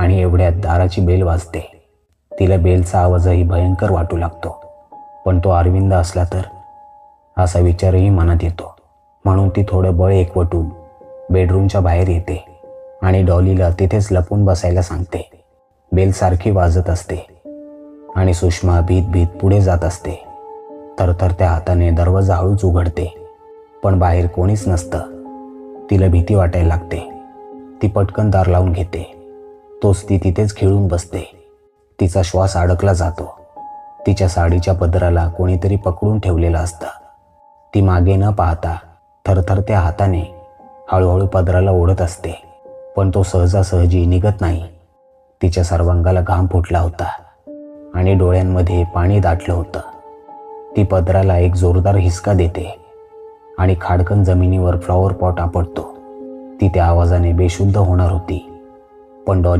आणि एवढ्यात दाराची बेल वाजते. तिला बेलचा आवाजही भयंकर वाटू लागतो. पण तो अरविंद असला तर? असा विचारही मनात येतो. म्हणून ती थोडं बळ एकवटून बेडरूमच्या बाहेर येते आणि डॉलीला तिथेच लपून बसायला सांगते. बेल सारखी वाजत असते आणि सुषमा भीत भीत पुढे जात असते. तर तर त्या हाताने दरवाजा हळूच उघडते. पण बाहेर कोणीच नसतं. तिला भीती वाटायला लागते. ती पटकन दार लावून घेते. तोच ती तिथेच खिळून बसते. तिचा श्वास अडकला जातो. तिच्या साडीच्या पदराला कोणीतरी पकडून ठेवलेलं असतं. ती मागे न पाहता थरथरत्या हाताने हळूहळू पदराला ओढत असते. पण तो सहजासहजी निघत नाही. तिच्या सर्वांगाला घाम फुटला होता आणि डोळ्यांमध्ये पाणी दाटलं होतं. ती पदराला एक जोरदार हिसका देते आणि खाडकन जमिनीवर फ्लॉवर पॉट आपटतो. ती त्या आवाजाने बेशुद्ध होणार होती. पण डॉली